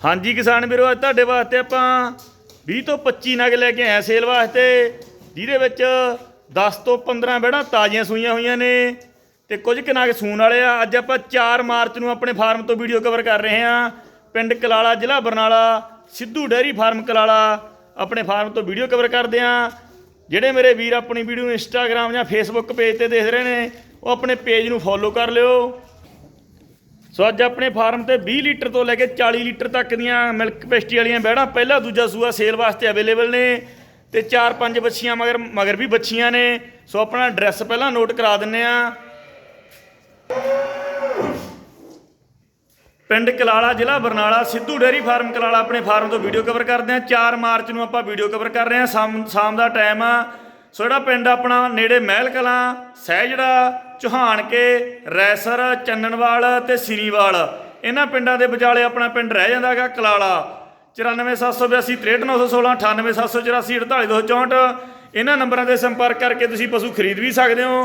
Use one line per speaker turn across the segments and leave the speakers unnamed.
ਹਾਂਜੀ ਕਿਸਾਨ ਵੀਰੋ, ਅੱਜ ਤੁਹਾਡੇ ਵਾਸਤੇ ਆਪਾਂ 20 ਤੋਂ 25 ਨਗ ਲੈ ਕੇ ਆਏ ਆ ਸੇਲ ਵਾਸਤੇ, ਜਿਹਦੇ ਵਿੱਚ 10 ਤੋਂ 15 ਬੈੜਾਂ ਤਾਜ਼ੀਆਂ ਸੂਈਆਂ ਹੋਈਆਂ ਨੇ ਤੇ ਕੁਝ ਕੁ ਨਗ ਸੂਣ ਵਾਲੇ ਆ। ਅੱਜ ਆਪਾਂ 4 ਮਾਰਚ ਨੂੰ ਆਪਣੇ ਫਾਰਮ ਤੋਂ ਵੀਡੀਓ ਕਵਰ ਕਰ ਰਹੇ ਹਾਂ। ਪਿੰਡ ਕਲਾਲਾ, ਜ਼ਿਲ੍ਹਾ ਬਰਨਾਲਾ, ਸਿੱਧੂ ਡੈਰੀ ਫਾਰਮ ਕਲਾਲਾ ਆਪਣੇ ਫਾਰਮ ਤੋਂ ਵੀਡੀਓ ਕਵਰ ਕਰਦੇ ਆ ਜਿਹੜੇ ਮੇਰੇ ਵੀਰ ਆਪਣੀ ਵੀਡੀਓ ਨੂੰ ਇੰਸਟਾਗ੍ਰam ਜਾਂ ਫੇਸਬੁੱਕ ਪੇਜ ਤੇ ਦੇਖ ਰਹੇ ਨੇ, ਉਹ ਆਪਣੇ ਪੇਜ ਨੂੰ ਫੋਲੋ ਕਰ ਲਿਓ। ਸੋ ਅੱਜ ਆਪਣੇ ਫਾਰਮ ਤੇ 20 ਲੀਟਰ ਤੋਂ ਲੈ ਕੇ 40 ਲੀਟਰ ਤੱਕ ਦੀਆਂ ਮਿਲਕ ਪੈਸਟੀ ਵਾਲੀਆਂ ਬੈੜਾਂ, ਪਹਿਲਾ ਦੂਜਾ ਸੂਆ ਸੇਲ ਵਾਸਤੇ ਅਵੇਲੇਬਲ ਨੇ ਤੇ 4-5 ਬੱਚੀਆਂ ਮਗਰ ਮਗਰ ਵੀ ਬੱਚੀਆਂ ਨੇ। ਸੋ ਆਪਣਾ ਐਡਰੈਸ ਪਹਿਲਾਂ ਨੋਟ ਕਰਾ ਦਿੰਨੇ ਆ। ਪਿੰਡ ਕਲਾਲਾ, ਜ਼ਿਲ੍ਹਾ ਬਰਨਾਲਾ, ਸਿੱਧੂ ਡੇਅਰੀ ਫਾਰਮ ਕਲਾਲਾ ਆਪਣੇ ਫਾਰਮ ਤੋਂ ਵੀਡੀਓ ਕਵਰ ਕਰਦੇ ਆ। 4 ਮਾਰਚ ਨੂੰ ਆਪਾਂ ਵੀਡੀਓ ਕਵਰ ਕਰ ਰਹੇ ਆ। ਸ਼ਾਮ ਸ਼ਾਮ ਦਾ ਟਾਈਮ ਆ। ਸੋ ਜਿਹੜਾ ਪਿੰਡ ਆਪਣਾ ਨੇੜੇ ਮਹਿਲ ਕਲਾਂ, ਸਹਿਜੜਾ ਚੋਹਾਨ ਕੇ ਰੈਸਰ, ਚੰਨਣਵਾਲ ਤੇ ਸਿਰੀਵਾਲ, ਇਹਨਾਂ ਪਿੰਡਾਂ ਦੇ ਵਿਚਾਲੇ ਆਪਣਾ ਪਿੰਡ ਰਹਿ ਜਾਂਦਾ ਹੈਗਾ ਕਲਾਲਾ। 94782 63916 98784 48264 ਇਹਨਾਂ ਨੰਬਰਾਂ ਤੇ ਸੰਪਰਕ ਕਰਕੇ ਤੁਸੀਂ ਪਸ਼ੂ ਖਰੀਦ ਵੀ ਸਕਦੇ ਹੋ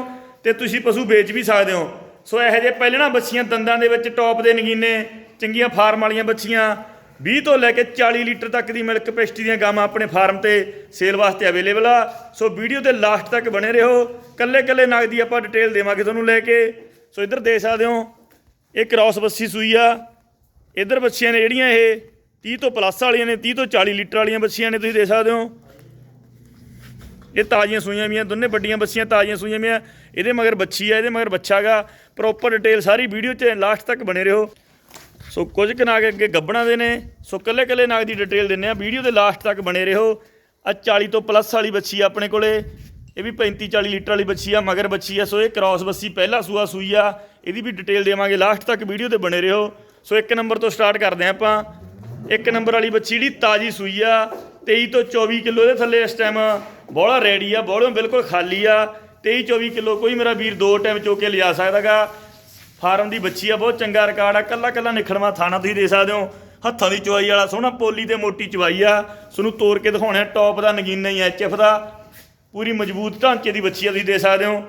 ਤੇ ਤੁਸੀਂ ਪਸ਼ੂ ਵੇਚ ਵੀ ਸਕਦੇ ਹੋ। ਸੋ ਇਹੋ ਜਿਹੇ ਪਹਿਲਣਾ ਬੱਚੀਆਂ ਦੰਦਾਂ ਦੇ ਵਿੱਚ ਟੌਪ ਦੇ ਨਗੀਨੇ, ਚੰਗੀਆਂ ਫਾਰਮ ਵਾਲੀਆਂ ਬੱਚੀਆਂ 20 ਤੋਂ ਲੈ ਕੇ 40 ਲੀਟਰ ਤੱਕ ਦੀ ਮਿਲਕ ਪੇਸਟੀ ਦੀਆਂ ਗਾਵਾਂ ਆਪਣੇ ਫਾਰਮ ਤੇ ਸੇਲ ਵਾਸਤੇ ਅਵੇਲੇਬਲ ਆ। ਸੋ ਵੀਡੀਓ ਦੇ ਲਾਸਟ ਤੱਕ ਬਣੇ ਰਹੋ। ਕੱਲੇ ਕੱਲੇ ਨਗ ਦੀ ਆਪਾਂ ਡਿਟੇਲ ਦੇਵਾਂਗੇ ਤੁਹਾਨੂੰ ਲੈ ਕੇ। ਸੋ ਇੱਧਰ ਦੇਖ ਸਕਦੇ ਹੋ, ਇਹ ਕ੍ਰਾਸ ਬੱਸੀ ਸੂਈ ਆ। ਇੱਧਰ ਬੱਚੀਆਂ ਨੇ ਜਿਹੜੀਆਂ ਇਹ 30 ਤੋਂ ਪਲੱਸ ਵਾਲੀਆਂ ਨੇ 30 ਤੋਂ 40 ਲੀਟਰ ਵਾਲੀਆਂ ਬੱਚੀਆਂ ਨੇ, ਤੁਸੀਂ ਦੇਖ ਸਕਦੇ ਹੋ। ਇਹ ਤਾਜ਼ੀਆਂ ਸੂਈਆਂ ਵੀਆਂ ਦੋਨੇ ਵੱਡੀਆਂ ਬੱਸੀਆਂ ਤਾਜ਼ੀਆਂ ਸੂਈਆਂ ਵੀਆਂ ਇਹਦੇ ਮਗਰ ਬੱਚੀ ਆ, ਇਹਦੇ ਮਗਰ ਬੱਚਾ ਗਾ। ਪ੍ਰੋਪਰ ਡਿਟੇਲ ਸਾਰੀ ਵੀਡੀਓ 'ਚ ਲਾਸਟ ਤੱਕ ਬਣੇ ਰਹੋ। ਸੋ ਕੁਝ ਕੁ ਨਾਗ ਅੱਗੇ ਗੱਬਣਾ ਦੇ ਨੇ। ਸੋ ਕੱਲੇ ਕੱਲੇ ਨਾਗ ਦੀ ਡਿਟੇਲ ਦਿੰਨੇ ਆ। ਵੀਡੀਓ ਦੇ ਲਾਸਟ ਤੱਕ ਬਣੇ ਰਹੋ। ਆ 40 ਤੋਂ ਪਲੱਸ ਵਾਲੀ ਬੱਚੀ ਆ ਆਪਣੇ ਕੋਲੇ। ਇਹ ਵੀ 35 40 ਲੀਟਰ ਵਾਲੀ ਬੱਚੀ ਆ, ਮਗਰ ਬੱਚੀ ਆ। ਸੋ ਇਹ ਕ੍ਰਾਸ ਬੱਸੀ ਪਹਿਲਾ ਸੂਆ ਸੂਈ ਆ। ਇਹਦੀ ਵੀ ਡਿਟੇਲ ਦੇਵਾਂਗੇ ਲਾਸਟ ਤੱਕ ਵੀਡੀਓ ਤੇ ਬਣੇ ਰਹੋ। ਸੋ ਇੱਕ ਨੰਬਰ ਤੋਂ ਸਟਾਰਟ ਕਰਦੇ ਆ ਆਪਾਂ। ਇੱਕ ਨੰਬਰ ਵਾਲੀ ਬੱਚੀ ਜਿਹੜੀ ਤਾਜੀ ਸੂਈ ਆ। 23 ਤੋਂ 24 ਕਿਲੋ ਇਹਦੇ ਥੱਲੇ ਇਸ ਟਾਈਮ ਬੋਲਾ ਰੈਡੀ ਆ। ਬੋਲੋਂ ਬਿਲਕੁਲ ਖਾਲੀ ਆ। 23 24 ਕਿਲੋ ਕੋਈ ਮੇਰਾ ਵੀਰ ਦੋ ਟਾਈਮ ਚੋ ਕੇ ਲਿਜਾ ਸਕਦਾਗਾ ਫਾਰਮ ਦੀ ਬੱਚੀ ਆ, ਬਹੁਤ ਚੰਗਾ ਰਿਕਾਰਡ ਆ। ਕੱਲਾ ਕੱਲਾ ਨਿਖੜਵਾ ਥਾਣਾ ਤੁਸੀਂ ਦੇ ਸਕਦੇ ਹੋ। ਹੱਥਾਂ ਦੀ ਚਵਾਈ ਵਾਲਾ, ਸੋਹਣਾ ਪੋਲੀ ਤੇ ਮੋਟੀ ਚਵਾਈ ਆ। ਤੁਹਾਨੂੰ ਤੋੜ ਕੇ ਦਿਖਾਉਣਾ ਟੌਪ ਦਾ, ਨਗੀਨਾ ਹੀ ਐਚਐਫ ਦਾ। ਪੂਰੀ ਮਜ਼ਬੂਤ ਢਾਂਚੇ ਦੀ ਬੱਚੀ ਆ, ਤੁਸੀਂ ਦੇ ਸਕਦੇ ਹੋ।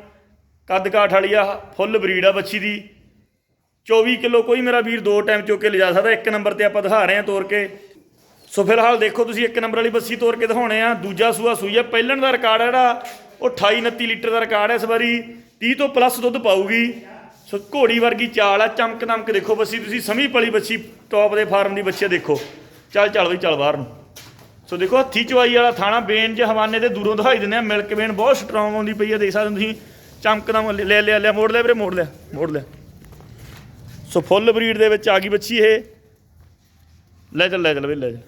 ਕੱਦ ਕਾਠ ਵਾਲੀ ਆ, ਫੁੱਲ ਬਰੀਡ ਆ ਬੱਚੀ ਦੀ। 24 ਕਿਲੋ ਕੋਈ ਮੇਰਾ ਵੀਰ ਦੋ ਟਾਈਮ ਚੁੱਕ ਕੇ ਲਿਜਾ ਸਕਦਾ, ਇੱਕ ਨੰਬਰ ਤੇ ਆਪਾਂ ਦਿਖਾ ਰਹੇ ਹਾਂ ਤੋੜ ਕੇ। ਸੋ ਫਿਲਹਾਲ ਦੇਖੋ ਤੁਸੀਂ ਇੱਕ ਨੰਬਰ ਵਾਲੀ ਬੱਸੀ ਤੋੜ ਕੇ ਦਿਖਾਉਣੇ ਆ। ਦੂਜਾ ਸੂਆ ਸੂਈ ਆ, ਪਹਿਲਣ ਦਾ ਰਿਕਾਰਡ ਆ ਜਿਹੜਾ, ਉਹ 28 29 ਲੀਟਰ ਦਾ ਰਿਕਾਰਡ ਹੈ ਇਸ ਵਾਰੀ। 30 ਤੋਂ ਪਲੱਸ ਦੁੱਧ ਪਾਊਗੀ। ਸੋ ਘੋੜੀ ਵਰਗੀ ਚਾਲ ਆ, ਚਮਕ ਦਮਕ ਦੇਖੋ ਬੱਸੀ ਤੁਸੀਂ, ਸਮੀ ਪਲੀ ਬੱਸੀ ਟੌਪ ਦੇ ਫਾਰਮ ਦੀ ਬੱਚੀ ਦੇਖੋ। ਚੱਲ ਚੱਲ ਵੀ ਚੱਲ ਬਾਹਰ ਨੂੰ। ਸੋ ਦੇਖੋ, ਹੱਥੀ ਚਵਾਈ ਵਾਲਾ ਥਾਣਾ, ਬੇਨ ਜੇ ਹਵਾਨੇ ਦੇ ਦੂਰੋਂ ਦਿਖਾਈ ਦਿੰਦੇ ਆ, ਮਿਲਕ ਬੇਨ ਬਹੁਤ ਸਟਰੋਂਗ ਆਉਂਦੀ ਪਈ ਆ, ਦੇਖ ਸਕਦੇ ਹੋ ਤੁਸੀਂ। ਚਮਕਦਮ ਲੈ ਲਿਆ ਲਿਆ ਮੋੜ ਲਿਆ ਵੀਰੇ, ਮੋੜ ਲਿਆ ਮੋੜ ਲਿਆ। ਸੋ ਫੁੱਲ ਬਰੀਡ ਦੇ ਵਿੱਚ ਆ ਗਈ ਬੱਚੀ ਇਹ। ਲੈ ਚੱਲ ਲੈ ਚੱਲ ਵੀ ਲੈ ਚੱਲ।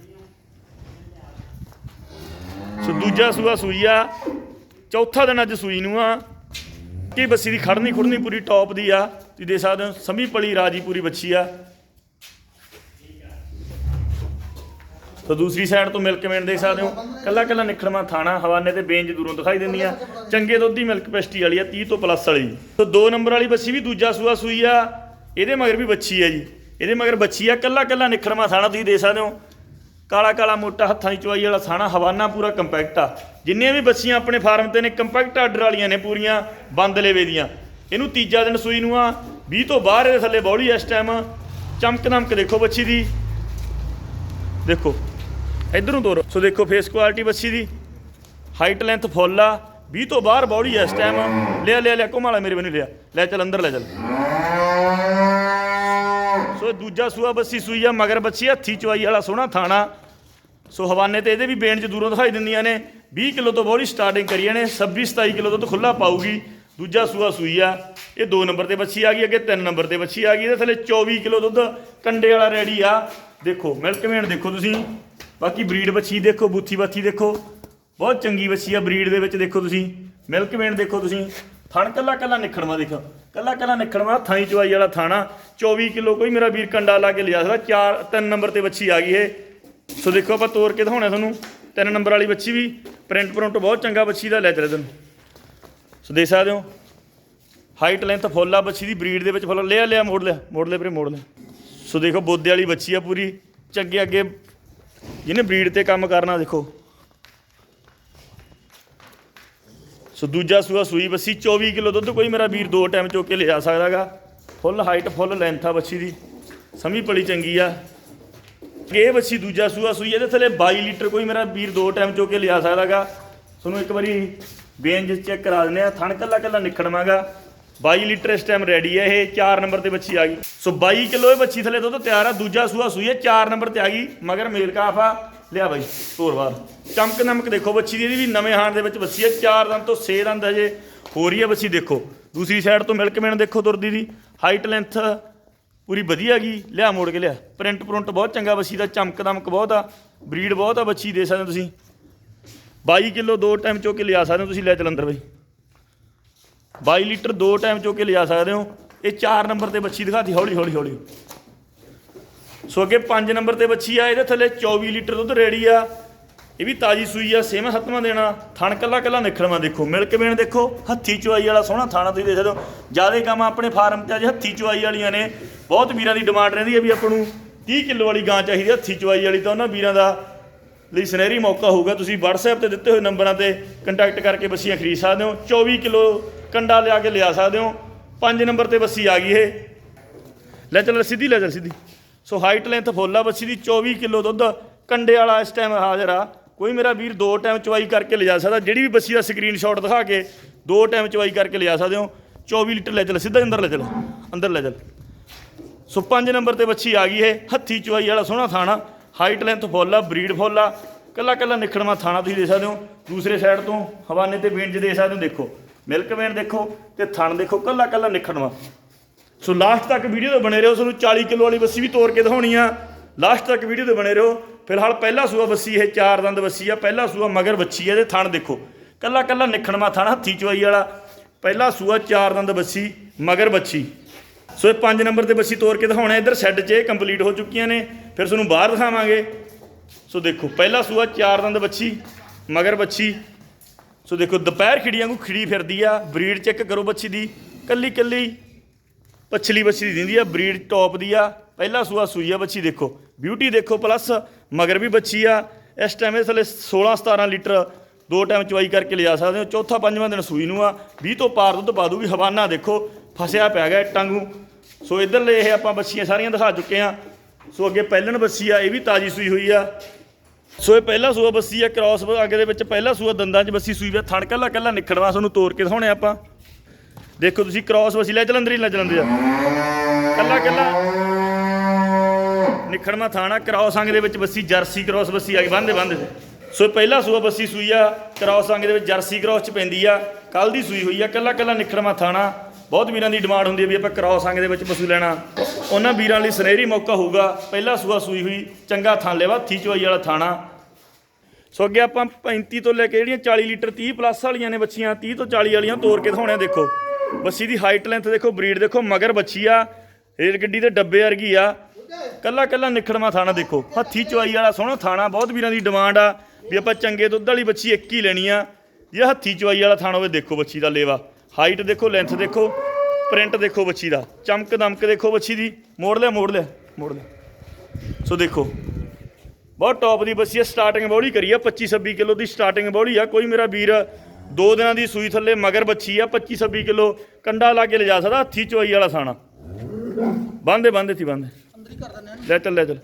ਸੋ ਦੂਜਾ ਸੂਆ ਸੂਈ ਆ, ਚੌਥਾ ਦਿਨ ਅੱਜ ਸੂਈ ਨੂੰ ਆ। ਕੀ ਬੱਸੀ ਦੀ ਖੜਨੀ ਖੁੜਨੀ ਪੂਰੀ ਟੌਪ ਦੀ ਆ ਤੁਸੀਂ ਦੇਖ ਸਕਦੇ ਹੋ ਸਮੀ ਪਲੀ ਰਾਜੀ ਪੂਰੀ ਬੱਚੀ ਆ। ਤਾਂ ਦੂਸਰੀ ਸਾਈਡ ਤੋਂ ਮਿਲਕ ਮੇਨ ਦੇਖ ਸਕਦੇ ਹੋ। ਕੱਲਾ ਕੱਲਾ ਨਿਖੜਵਾ ਥਾਣਾ, ਹਵਾਨੇ ਤੇ ਬੇਂਜ ਦੂਰੋਂ ਦਿਖਾਈ ਦਿੰਦੀ ਆ। ਚੰਗੇ ਦੁੱਧ ਦੀ ਮਿਲਕ ਪੇਸਟੀ ਵਾਲੀ ਆ 30 ਤੋਂ ਪਲੱਸ ਵਾਲੀ। ਸੋ ਦੋ ਨੰਬਰ ਵਾਲੀ ਬੱਸੀ ਵੀ ਦੂਜਾ ਸੂਆ ਸੂਈ ਆ, ਇਹਦੇ ਮਗਰ ਵੀ ਬੱਚੀ ਆ ਜੀ। ਇਹਦੇ ਮਗਰ ਬੱਚੀ ਆ, ਕੱਲਾ ਕੱਲਾ ਨਿਖੜਵਾ ਥਾਣਾ ਤੁਸੀਂ ਦੇਖ ਸਕਦੇ ਹੋ। ਕਾਲਾ ਕਾਲਾ ਮੋਟਾ ਹੱਥਾਂ ਦੀ ਚਵਾਈ ਵਾਲਾ ਸਾਣਾ ਹਵਾਨਾ ਪੂਰਾ ਕੰਪੈਕਟ ਆ। ਜਿੰਨੀਆਂ ਵੀ ਬੱਚੀਆਂ ਆਪਣੇ ਫਾਰਮ ਤੇ ਨੇ, ਕੰਪੈਕਟ ਆਰਡਰ ਵਾਲੀਆਂ ਨੇ ਪੂਰੀਆਂ ਬੰਦ ਲੇਵੇ ਦੀਆਂ। ਇਹਨੂੰ ਤੀਜਾ ਦਿਨ ਸੂਈ ਨੂੰ ਆ। 20 ਤੋਂ ਬਾਹਰ ਇਹਦੇ ਥੱਲੇ ਬੌਲੀ ਇਸ ਟਾਈਮ ਚਮਕ ਨਮਕ ਦੇਖੋ ਬੱਚੀ ਦੀ। ਦੇਖੋ, ਇਧਰੋਂ ਤੋਰੋ। ਸੋ ਦੇਖੋ ਫੇਸ ਕੁਆਲਿਟੀ ਬੱਚੀ ਦੀ। ਹਾਈਟ ਲੈਂਥ ਫੁੱਲ ਆ। 20 ਤੋਂ ਬਾਹਰ ਬੌਡੀ ਇਸ ਟਾਈਮ ਲਿਆ ਲਿਆ ਲਿਆ ਘੁਮਾਲਾ ਮੇਰੇ ਬਣੀ ਲਿਆ। ਲੈ ਚੱਲ, ਅੰਦਰ ਲੈ ਚੱਲ। ਸੋ ਦੂਜਾ ਸੂਆ ਬੱਸੀ ਸੂਈ ਆ, ਮਗਰ ਬੱਚੀ ਹੱਥੀ ਚਵਾਈ ਵਾਲਾ ਸੋਹਣਾ ਥਾਣਾ। ਸੋ ਹਵਾਨੇ ਤੇ ਇਹਦੇ ਵੀ ਬੇਨ ਚ ਦੂਰੋਂ ਦਿਖਾਈ ਦਿੰਦੀਆਂ ਨੇ। 20 ਕਿਲੋ ਤੋਂ ਬੌਡੀ ਸਟਾਰਟਿੰਗ ਕਰੀਏ ਨੇ 26 27 ਕਿਲੋ ਤੋਂ ਖੁੱਲਾ ਪਾਊਗੀ। ਦੂਜਾ ਸੂਆ ਸੂਈ ਆ, ਇਹ 2 ਨੰਬਰ ਤੇ ਬੱਚੀ ਆ ਗਈ, ਅੱਗੇ 3 ਨੰਬਰ ਤੇ ਬੱਚੀ ਆ ਗਈ, ਇਹਦੇ ਥੱਲੇ 24 ਕਿਲੋ ਦੁੱਧ ਕੰਡੇ ਵਾਲਾ ਰੈਡੀ ਆ। ਦੇਖੋ, ਮਿਲਕ ਵੇਣ ਦੇਖੋ ਤੁਸੀਂ। ਬਾਕੀ ਬਰੀਡ ਬੱਚੀ ਦੇਖੋ, ਬੂਥੀ ਬੱਥੀ ਦੇਖੋ। ਬਹੁਤ ਚੰਗੀ ਬੱਚੀ ਆ ਬਰੀਡ ਦੇ ਵਿੱਚ ਦੇਖੋ ਤੁਸੀਂ। ਮਿਲਕ ਵੇਣ ਦੇਖੋ ਤੁਸੀਂ। ਥਣ ਕੱਲਾ ਕੱਲਾ ਨਿਖੜਵਾ ਦੇਖੋ, ਕੱਲਾ ਕੱਲਾ ਨਿਖੜਵਾ ਥਾਈ ਚਵਾਈ ਵਾਲਾ ਥਾਣਾ 24 ਕਿਲੋ ਕੋਈ ਮੇਰਾ ਵੀਰ ਕੰਡਾ ਲਾ ਕੇ ਲਿਆ ਸਕਦਾ ਚਾਰ, ਤਿੰਨ ਨੰਬਰ ਤੇ ਬੱਚੀ ਆ ਗਈ ਇਹ। ਸੋ ਦੇਖੋ ਆਪਾਂ ਤੋੜ ਕੇ ਦਿਖਾਉਣਾ ਤੁਹਾਨੂੰ, ਤਿੰਨ ਨੰਬਰ ਵਾਲੀ ਬੱਚੀ ਵੀ, ਪ੍ਰਿੰਟ ਪ੍ਰਿੰਟ ਬਹੁਤ ਚੰਗਾ ਬੱਚੀ ਦਾ ਲੈ ਚਲੇ ਤੁਹਾਨੂੰ ਸੋ ਦੇਖ ਸਕਦੇ ਹੋ ਹਾਈਟ ਲੈਂਥ ਫੁੱਲ ਆ ਬੱਚੀ ਦੀ ਬਰੀਡ ਦੇ ਵਿੱਚ ਫੁੱਲ, ਲਿਆ ਲਿਆ, ਮੋੜ ਲਿਆ ਮੋੜ ਲਿਆ ਵੀਰੇ, ਮੋੜ ਲਿਆ। ਸੋ ਦੇਖੋ ਬੋਦੇ ਵਾਲੀ ਬੱਚੀ ਆ ਪੂਰੀ, ਚੰਗੇ ਅੱਗੇ, ਜਿਹਨੇ ਬਰੀਡ ਤੇ ਕੰਮ ਕਰਨਾ ਦੇਖੋ। ਸੋ ਦੂਜਾ ਸੂਆ ਸੂਈ ਬੱਸੀ 24 ਕਿਲੋ ਦੁੱਧ ਕੋਈ ਮੇਰਾ ਵੀਰ ਦੋ ਟਾਈਮ ਚੋ ਕੇ ਲਿਜਾ ਸਕਦਾਗਾ। ਫੁੱਲ ਹਾਈਟ ਫੁੱਲ ਲੈਂਥ ਆ ਬੱਚੀ ਦੀ। ਸਮੀ ਪਲੀ ਚੰਗੀ ਆ। ਇਹ ਬੱਚੀ ਦੂਜਾ ਸੂਆ ਸੂਈ, ਇਹਦੇ ਥੱਲੇ 22 ਲੀਟਰ ਕੋਈ ਮੇਰਾ ਵੀਰ ਦੋ ਟਾਈਮ ਚੋ ਕੇ ਲਿਆ ਸਕਦਾਗਾ। ਤੁਹਾਨੂੰ ਇੱਕ ਵਾਰੀ ਬੇਂਜ ਚੈੱਕ ਕਰਾ ਦਿੰਦੇ ਆ, ਥਣ ਕੱਲਾ ਕੱਲਾ ਨਿਖੜਵਾਂਗਾ। 22 ਲੀਟਰ ਇਸ ਟਾਈਮ ਰੈਡੀ ਹੈ ਇਹ 4 ਨੰਬਰ ਤੇ ਬੱਚੀ ਆ ਗਈ। ਸੋ 22 ਕਿਲੋ ਇਹ ਬੱਚੀ ਥੱਲੇ ਦੁੱਧ ਤਿਆਰ ਆ, ਦੂਜਾ ਸੂਆ ਸੂਈ ਹੈ 4 ਨੰਬਰ ਤੇ ਆ ਗਈ, ਮਗਰ ਮੇਲ ਕਾਫ ਆ। ਲਿਆ ਬਾਈ, ਹੋਰ ਵਾਰ। ਚਮਕ ਨਮਕ ਦੇਖੋ ਬੱਚੀ ਦੀ, ਇਹਦੀ ਵੀ ਨਵੇਂ ਹਾਣ ਦੇ ਵਿੱਚ ਬੱਸੀ ਹੈ। ਚਾਰ ਦੰਦ ਤੋਂ 6 ਦੰਦ ਹਜੇ ਹੋ ਰਹੀ ਹੈ ਬੱਚੀ ਦੇਖੋ। ਦੂਸਰੀ ਸਾਈਡ ਤੋਂ ਮਿਲਕ ਮੈਨ ਦੇਖੋ ਤੁਰਦੀ ਦੀ। ਹਾਈਟ ਲੈਂਥ ਪੂਰੀ ਵਧੀਆ ਗਈ ਲਿਆ ਮੋੜ ਕੇ ਲਿਆ। ਪ੍ਰਿੰਟ ਪ੍ਰਿੰਟ ਬਹੁਤ ਚੰਗਾ ਬੱਚੀ ਦਾ, ਚਮਕ ਦਮਕ ਬਹੁਤ ਆ। ਬਰੀਡ ਬਹੁਤ ਆ ਬੱਚੀ, ਦੇ ਸਕਦੇ ਹੋ ਤੁਸੀਂ। 22 ਕਿਲੋ ਦੋ ਟਾਈਮ ਚੋ ਕੇ ਲਿਆ ਸਕਦੇ ਹੋ ਤੁਸੀਂ। ਲੈ ਚਲ ਅੰਦਰ ਬਾਈ 22 ਲੀਟਰ ਦੋ ਟਾਈਮ ਚੋ ਕੇ ਲਿਆ ਸਕਦੇ ਹੋ। ਇਹ 4 ਨੰਬਰ ਤੇ ਬੱਚੀ ਦਿਖਾਤੀ ਹੌਲੀ ਹੌਲੀ ਹੌਲੀ। ਸੋ ਅੱਗੇ 5 ਨੰਬਰ ਤੇ ਬੱਚੀ ਆ, ਇਹਦੇ ਥੱਲੇ 24 ਲੀਟਰ ਦੁੱਧ ਰੇੜੀ ਆ। ਇਹ ਵੀ ਤਾਜੀ ਸੂਈ ਆ, ਸੇਵਾ ਸੱਤਵਾਂ ਦੇਣਾ। ਥਣ ਕੱਲਾ ਕੱਲਾ ਨਿਖੜਵਾ ਦੇਖੋ ਮਿਲਕ ਵੇਣ ਦੇਖੋ, ਹੱਥੀ ਚੁਆਈ ਵਾਲਾ ਸੋਹਣਾ ਥਾਣਾ ਤੁਸੀਂ ਦੇਖ ਸਕਦੇ ਹੋ। ਜਿਆਦੇ ਕੰਮ ਆਪਣੇ ਫਾਰਮ ਤੇ ਅੱਜ ਹੱਥੀ ਚੁਆਈ ਵਾਲੀਆਂ ਨੇ। ਬਹੁਤ ਵੀਰਾਂ ਦੀ ਡਿਮਾਂਡ ਰਹਿੰਦੀ ਹੈ ਵੀ ਆਪਾਂ ਨੂੰ 30 ਕਿਲੋ ਵਾਲੀ ਗਾਂ ਚਾਹੀਦੀ ਹੈ ਹੱਥੀ ਚੁਆਈ ਵਾਲੀ, ਤਾਂ ਉਹਨਾਂ ਵੀਰਾਂ ਦਾ ਲਈ ਸੁਨਹਿਰੀ ਮੌਕਾ ਹੋਊਗਾ। ਤੁਸੀਂ WhatsApp ਤੇ ਦਿੱਤੇ ਹੋਏ ਨੰਬਰਾਂ ਤੇ ਕੰਟੈਕਟ ਕਰਕੇ ਬੱਸੀਆਂ ਖਰੀਦ ਸਕਦੇ ਹੋ। 24 ਕਿਲੋ ਕੰਡਾ ਲਿਆ ਕੇ ਲਿਆ ਸਕਦੇ ਹੋ। 5 ਨੰਬਰ ਤੇ ਬੱਸੀ ਆ ਗਈ ਇਹ। ਲੈ ਚੱਲ, ਸਿੱਧੀ ਲੈ ਚੱਲ, ਸਿੱਧੀ। ਸੋ ਹਾਈਟ ਲੈਂਥ ਫੁੱਲ ਆ ਬੱਸੀ ਦੀ 24 ਕਿਲੋ ਦੁੱਧ। ਕੰਡੇ ਵਾਲਾ ਇਸ ਟਾਈਮ ਹਾਜ਼ਰ ਆ। ਕੋਈ ਮੇਰਾ ਵੀਰ ਦੋ ਟਾਈਮ ਚਵਾਈ ਕਰਕੇ ਲਿਜਾ ਸਕਦਾ। ਜਿਹੜੀ ਵੀ ਬੱਸੀ ਦਾ ਸਕਰੀਨਸ਼ਾਟ ਦਿਖਾ ਕੇ ਦੋ ਟਾਈਮ ਚਵਾਈ ਕਰਕੇ ਲਿਜਾ ਸਕਦੇ ਹੋ। 24 ਲੀਟਰ ਲੈ ਚੱਲ, ਸਿੱਧਾ ਅੰਦਰ ਲੈ ਚਲ, ਅੰਦਰ ਲੈ ਚੱਲ। ਸੋ 5 ਨੰਬਰ ਤੇ ਬੱਚੀ ਆ ਗਈ ਇਹ, ਹੱਥੀ ਚਵਾਈ ਵਾਲਾ ਸੋਹਣਾ ਥਾਣਾ। ਹਾਈਟ ਲੈਂਥ ਫੁੱਲ ਆ, ਬਰੀਡ ਫੁੱਲ ਆ। ਕੱਲਾ ਕੱਲਾ ਨਿਖੜਵਾ ਥਾਣਾ ਤੁਸੀਂ ਦੇ ਸਕਦੇ ਹੋ। ਦੂਸਰੇ ਸਾਈਡ ਤੋਂ ਹਵਾਨੇ ਤੇ ਬੇਂਜ ਦੇ ਸਕਦੇ ਹੋ, ਦੇਖੋ। ਮਿਲਕ ਵੇਨ ਦੇਖੋ ਤੇ ਥਣ ਦੇਖੋ, ਕੱਲਾ ਕੱਲਾ ਨਿਖੜਵਾ। ਸੋ ਲਾਸਟ ਤੱਕ ਵੀਡੀਓ ਤੇ ਬਣੇ ਰਹੋ, ਤੁਹਾਨੂੰ 40 ਕਿਲੋ ਵਾਲੀ ਬੱਸੀ ਵੀ ਤੋੜ ਕੇ ਦਿਖਾਉਣੀ ਆ। ਲਾਸਟ ਤੱਕ ਵੀਡੀਓ ਤੇ ਬਣੇ ਰਹੋ। ਫਿਲਹਾਲ ਪਹਿਲਾ ਸੂਆ ਬੱਸੀ ਇਹ ਚਾਰ ਦੰਦ ਬੱਸੀ ਆ। ਪਹਿਲਾ ਸੂਆ ਮਗਰ ਬੱਚੀ ਆ, ਇਹਦੇ ਥਣ ਦੇਖੋ। ਕੱਲਾ ਕੱਲਾ ਨਿਖੜਵਾ ਥਣ ਹੱਥੀ ਚਵਾਈ ਵਾਲਾ। ਪਹਿਲਾ ਸੂਆ ਚਾਰ ਦੰਦ ਬੱਸੀ ਮਗਰ ਬੱਚੀ ਸੋ ਇਹ 5 ਨੰਬਰ ਤੇ ਬੱਸੀ ਤੋੜ ਕੇ ਦਿਖਾਉਣਾ। ਇੱਧਰ ਸ਼ੈੱਡ 'ਚ ਇਹ ਕੰਪਲੀਟ ਹੋ ਚੁੱਕੀਆਂ ਨੇ। ਫਿਰ ਤੁਹਾਨੂੰ ਬਾਹਰ ਦਿਖਾਵਾਂਗੇ। ਸੋ ਦੇਖੋ, ਪਹਿਲਾ ਸੂਆ ਚਾਰ ਦੰਦ ਬੱਚੀ ਮਗਰ ਬੱਚੀ ਸੋ ਦੇਖੋ, ਦੁਪਹਿਰ ਖਿੜੀਆਂ ਨੂੰ ਖਿੜੀ ਫਿਰਦੀ ਆ। ਬਰੀਡ ਚੈੱਕ ਕਰੋ ਬੱਚੀ ਦੀ। ਕੱਲੀ ਕੱਲੀ। ਪਛਲੀ ਬੱਚੀ ਦਿੰਦੀ ਆ ਬਰੀਡ ਟੌਪ ਦੀ ਆ, ਪਹਿਲਾ ਸੂਆ ਸੂਈ ਆ ਬੱਚੀ ਦੇਖੋ। ਬਿਊਟੀ ਦੇਖੋ ਪਲੱਸ ਮਗਰ ਵੀ ਬੱਚੀ ਆ, ਇਸ ਟਾਈਮ ਇਸ ਥੱਲੇ 16 17 ਲੀਟਰ ਦੋ ਟਾਈਮ ਚਵਾਈ ਕਰਕੇ ਲਿਜਾ ਸਕਦੇ ਹੋ। ਚੌਥਾ ਪੰਜਵਾਂ ਦਿਨ ਸੂਈ ਨੂੰ ਆ 20 ਤੋਂ ਪਾਰ ਦੁੱਧ ਪਾ ਦੂਗੀ, ਹਵਾਨਾ ਦੇਖੋ, ਫਸਿਆ ਪਿਆ ਗਿਆ ਟਾਂਗੂ ਸੋ ਇਧਰਲੇ ਇਹ ਆਪਾਂ ਬੱਚੀਆਂ ਸਾਰੀਆਂ ਦਿਖਾ ਚੁੱਕੇ ਆ ਸੋ ਅੱਗੇ ਪਹਿਲਣ ਬੱਸੀ ਆ, ਇਹ ਵੀ ਤਾਜੀ ਸੂਈ ਹੋਈ ਆ। ਸੋ ਇਹ ਪਹਿਲਾ ਸੂਆ ਬੱਸੀ ਆ ਕ੍ਰਾਸ ਅੱਗੇ ਦੇ ਵਿੱਚ ਪਹਿਲਾ ਸੂਆ ਦੰਦਾਂ 'ਚ ਬੱਸੀ ਸੂਈ ਵੇ ਥਣ ਕੱਲਾ ਕੱਲਾ ਨਿਖੜਵਾ ਤੁਹਾਨੂੰ ਤੋੜ ਕੇ ਦਿਖਾਉਣੇ ਆਪਾਂ। ਦੇਖੋ ਤੁਸੀਂ ਕ੍ਰਾਸ ਬੱਸੀ ਲੈ ਜਲੰਧਰ ਹੀ, ਲੈ ਜਲੰਧਰ ਕੱਲਾ ਕੱਲਾ। ਨਿਖੜਵਾ ਥਾਣਾ ਕ੍ਰਾਸ ਅੰਗ ਦੇ ਵਿੱਚ ਬੱਸੀ ਜਰਸੀ ਕ੍ਰਾਸ ਬੱਸੀ ਆ ਗਈ ਬੰਦੇ ਬੰਦੇ ਸੋ ਇਹ ਪਹਿਲਾ ਸੂਆ ਬੱਸੀ ਸੂਈ ਆ ਕ੍ਰਾਸ ਅੰਗ ਦੇ ਵਿੱਚ ਜਰਸੀ ਕ੍ਰਾਸ 'ਚ ਪੈਂਦੀ ਆ। ਕੱਲ ਦੀ ਸੂਈ ਹੋਈ ਆ, ਕੱਲਾ ਕੱਲਾ ਨਿਖੜਵਾ ਥਾਣਾ। ਬਹੁਤ ਵੀਰਾਂ ਦੀ ਡਿਮਾਂਡ ਹੁੰਦੀ ਹੈ ਵੀ ਆਪਾਂ ਕ੍ਰਾਸ ਅੰਗ ਦੇ ਵਿੱਚ ਪਸ਼ੂ ਲੈਣਾ। ਉਹਨਾਂ ਵੀਰਾਂ ਲਈ ਸੁਨਹਿਰੀ ਮੌਕਾ ਹੋਊਗਾ। ਪਹਿਲਾ ਸੂਆ ਸੂਈ ਹੋਈ, ਚੰਗਾ ਥਾਂ ਲੈਵਾ ਹੱਥੀ ਚਵਾਈ ਵਾਲਾ ਥਾਣਾ। ਸੋ ਅੱਗੇ ਆਪਾਂ 35 ਤੋਂ ਲੈ ਕੇ ਜਿਹੜੀਆਂ 40 ਲੀਟਰ 30 ਪਲੱਸ ਵਾਲੀਆਂ ਨੇ ਬੱਚੀਆਂ 30 ਤੋਂ 40 ਵਾਲੀਆਂ ਤੋੜ ਕੇ ਦਿਖਾਉਣੇ ਦੇਖੋ। ਬੱਸੀ ਦੀ ਹਾਈਟ ਲੈਂਥ ਦੇਖੋ ਬਰੀਡ ਦੇਖੋ, ਮਗਰ ਬੱਚੀ ਆ, ਰੇਲ ਗੱਡੀ ਦੇ ਡੱਬੇ ਵਰਗੀ ਆ। ਕੱਲਾ ਕੱਲਾ ਨਿਖੜਵਾ ਥਾਣਾ ਦੇਖੋ। ਹੱਥੀ ਚਵਾਈ ਵਾਲਾ ਸੋਹਣਾ ਥਾਣਾ, ਬਹੁਤ ਵੀਰਾਂ ਦੀ ਡਿਮਾਂਡ ਆ ਵੀ ਆਪਾਂ ਚੰਗੇ ਦੁੱਧ ਵਾਲੀ ਬੱਚੀ ਇੱਕ ਹੀ ਲੈਣੀ ਆ। ਜੇ ਹੱਥੀ ਚਵਾਈ ਵਾਲਾ ਥਾਣਾ ਹੋਵੇ, ਦੇਖੋ ਬੱਚੀ ਦਾ ਲੇਵਾ। ਹਾਈਟ ਦੇਖੋ ਲੈਂਥ ਦੇਖੋ ਪ੍ਰਿੰਟ ਦੇਖੋ ਬੱਚੀ ਦਾ। ਚਮਕ ਦਮਕ ਦੇਖੋ ਬੱਚੀ ਦੀ। ਮੋੜ ਲਿਆ ਮੋੜ ਲਿਆ ਮੋੜ ਲਿਆ। ਸੋ ਦੇਖੋ, ਬਹੁਤ ਟੌਪ ਦੀ ਬੱਸੀ ਹੈ ਸਟਾਰਟਿੰਗ ਬੌੜੀ ਕਰੀ ਆ 25 26 ਕਿਲੋ ਦੀ ਸਟਾਰਟਿੰਗ ਬੌੜੀ ਆ। ਕੋਈ ਮੇਰਾ ਵੀਰ ਦੋ ਦਿਨਾਂ ਦੀ ਸੂਈ ਥੱਲੇ ਮਗਰ ਬੱਚੀ ਆ 25 26 ਕਿਲੋ ਕੰਡਾ ਲਾ ਕੇ ਲਿਜਾ ਸਕਦਾ ਹੱਥੀ ਚਵਾਈ ਵਾਲਾ ਸਾਣਾ। ਬੰਦੇ ਬੰਦੇ ਸੀ ਬੰਦੇ
ਅੰਦਰ ਹੀ ਕਰ ਦਿੰਦੇ ਆ
ਲੈ ਚੱਲ ਲੈ ਚੱਲ।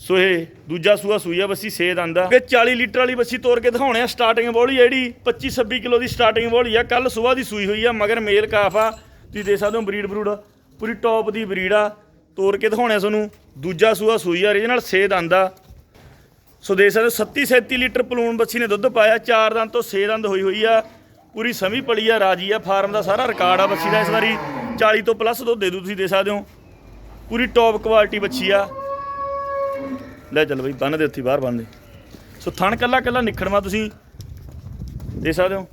ਸੋ ਇਹ ਦੂਜਾ ਸੂਆ ਸੂਈ ਆ ਬੱਸੀ ਸੇਦ ਆਂਦਾ। ਕਿ 40 ਲੀਟਰ ਵਾਲੀ ਬੱਸੀ ਤੋੜ ਕੇ ਦਿਖਾਉਣੇ ਆ ਸਟਾਰਟਿੰਗ ਬੋਲੀ ਜਿਹੜੀ 25 26 ਕਿਲੋ ਦੀ ਸਟਾਰਟਿੰਗ ਬੋਲੀ ਆ। ਕੱਲ ਸਵੇਰ ਦੀ ਸੂਈ ਹੋਈ ਆ ਮਗਰ ਮੇਲ ਕਾਫ ਆ। ਤੁਸੀਂ ਦੇਖ ਸਕਦੇ ਹੋ ਬਰੀਡ ਬਰੂਡ ਪੂਰੀ ਟੌਪ ਦੀ ਬਰੀਡ ਆ। ਤੋੜ ਕੇ ਦਿਖਾਉਣੇ ਆ ਤੁਹਾਨੂੰ। ਦੂਜਾ ਸੂਆ ਸੂਈ ਆ ਰੀਜਨਲ ਸੇਦ ਆਂਦਾ। ਸੋ ਦੇਖ ਸਕਦੇ ਹੋ 37 37 ਲੀਟਰ ਪਲੂਣ ਬੱਸੀ ਨੇ ਦੁੱਧ ਪਾਇਆ, ਚਾਰ ਦੰਦ ਤੋਂ 6 ਦੰਦ ਹੋਈ ਹੋਈ ਆ, ਪੂਰੀ ਸਮੀ ਪਲੀ ਆ, ਰਾਜੀ ਆ, ਫਾਰਮ ਦਾ ਸਾਰਾ ਰਿਕਾਰਡ ਆ ਬੱਸੀ ਦਾ, ਇਸ ਵਾਰੀ 40 ਤੋਂ ਪਲੱਸ ਦੁੱਧ ਦੇ ਦੂ ਤੁਸੀਂ ਦੇ ਸਕਦੇ ਹੋ। ਪੂਰੀ ਟੌਪ ਕੁਆਲਿਟੀ ਬੱਚੀ ਆ। ਲੈ ਚੱਲ ਬਈ ਬੰਨ ਦੇ ਉੱਥੇ ਬਾਹਰ ਬੰਨ ਦੇ। ਸੋ ਥਣ ਕੱਲਾ ਕੱਲਾ ਨਿਖੜਵਾ ਤੁਸੀਂ। ਦੇ ਸਕਦੇ ਹੋ,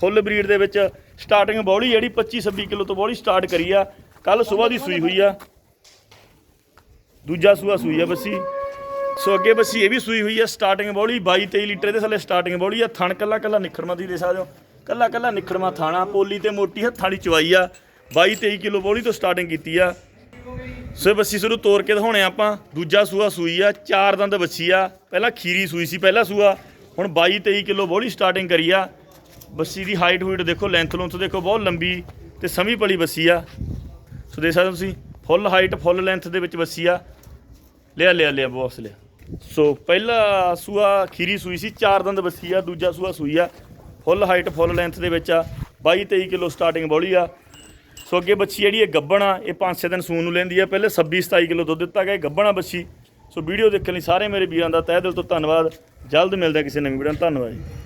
ਫੁੱਲ ਬਰੀਡ ਦੇ ਵਿੱਚ ਸਟਾਰਟਿੰਗ ਬੌਲੀ ਜਿਹੜੀ 25 26 ਕਿਲੋ ਤੋਂ ਬੌਲੀ ਸਟਾਰਟ ਕਰੀ ਆ। ਕੱਲ ਸਵੇਰ ਦੀ ਸੂਈ ਹੋਈ ਆ। ਦੂਜਾ ਸੂਆ ਸੂਈ ਆ ਬੱਸੀ। ਸੋ ਅੱਗੇ ਬੱਸੀ ਇਹ ਵੀ ਸੂਈ ਹੋਈ ਆ ਸਟਾਰਟਿੰਗ ਬੌਲੀ 22 23 ਲੀਟਰ ਦੇ ਥੱਲੇ ਸਟਾਰਟਿੰਗ ਬੌਲੀ ਆ, ਥਣ ਕੱਲਾ ਕੱਲਾ ਨਿਖੜਵਾ ਤੁਸੀਂ ਦੇ ਸਕਦੇ ਹੋ। ਕੱਲਾ ਕੱਲਾ ਨਿਖੜਵਾ ਥਾਣਾ, ਪੋਲੀ ਤੇ ਮੋਟੀ ਹੱਥਾਂ ਵਾਲੀ ਚਵਾਈ ਆ। 22 23 ਕਿਲੋ ਬੌਲੀ ਤੋਂ ਸਟਾਰਟਿੰਗ ਕੀਤੀ ਆ। ਸੋ ਇਹ ਬੱਸੀ ਸ਼ੁਰੂ ਤੋੜ ਕੇ ਦਿਖਾਉਣੇ ਆ ਆਪਾਂ। ਦੂਜਾ ਸੂਆ ਸੂਈ ਆ, ਚਾਰ ਦੰਦ ਬੱਸੀ ਆ। ਪਹਿਲਾਂ ਖੀਰੀ ਸੂਈ ਸੀ, ਪਹਿਲਾ ਸੂਆ। ਹੁਣ 22 23 ਕਿਲੋ ਬੋਲੀ ਸਟਾਰਟਿੰਗ ਕਰੀ ਆ। ਬੱਸੀ ਦੀ ਹਾਈਟ ਹੂਈਟ ਦੇਖੋ ਲੈਂਥ ਲੁੰਥ ਦੇਖੋ, ਬਹੁਤ ਲੰਬੀ ਤੇ ਸਮੀ ਪਲੀ ਬੱਸੀ ਆ। ਸੋ ਦੇਖ ਸਕਦੇ ਹੋ ਤੁਸੀਂ ਫੁੱਲ ਹਾਈਟ ਫੁੱਲ ਲੈਂਥ ਦੇ ਵਿੱਚ ਬੱਸੀ ਆ। ਲਿਆ ਲਿਆ ਲਿਆ ਬੌਸ ਲਿਆ। ਸੋ ਪਹਿਲਾ ਸੂਆ ਖੀਰੀ ਸੂਈ ਸੀ, ਚਾਰ ਦੰਦ ਬੱਸੀ ਆ, ਦੂਜਾ ਸੂਆ ਸੂਈ ਆ। ਫੁੱਲ ਹਾਈਟ ਫੁੱਲ ਲੈਂਥ ਦੇ ਵਿੱਚ ਆ। 22 23 ਕਿਲੋ ਸਟਾਰਟਿੰਗ ਬੋਲੀ ਆ। ਸੋ ਅੱਗੇ ਬੱਚੀ ਜਿਹੜੀ ਇਹ ਗੱਬਣ ਆ, ਇਹ 5-6 ਦਿਨ ਸੂਣ ਨੂੰ ਲੈਂਦੀ ਆ। ਪਹਿਲੇ 26 27 ਕਿਲੋ ਦੁੱਧ ਦਿੱਤਾ ਗਿਆ ਗੱਬਣ ਆ ਬੱਚੀ ਸੋ ਵੀਡੀਓ ਦੇਖਣ ਲਈ ਸਾਰੇ ਮੇਰੇ ਵੀਰਾਂ ਦਾ ਤਹਿ ਦਿਲ ਤੋਂ ਧੰਨਵਾਦ। ਜਲਦ ਮਿਲਦਾ ਕਿਸੇ ਨਵੀਂ ਵੀਡੀਓ ਨਾਲ। ਧੰਨਵਾਦ ਜੀ।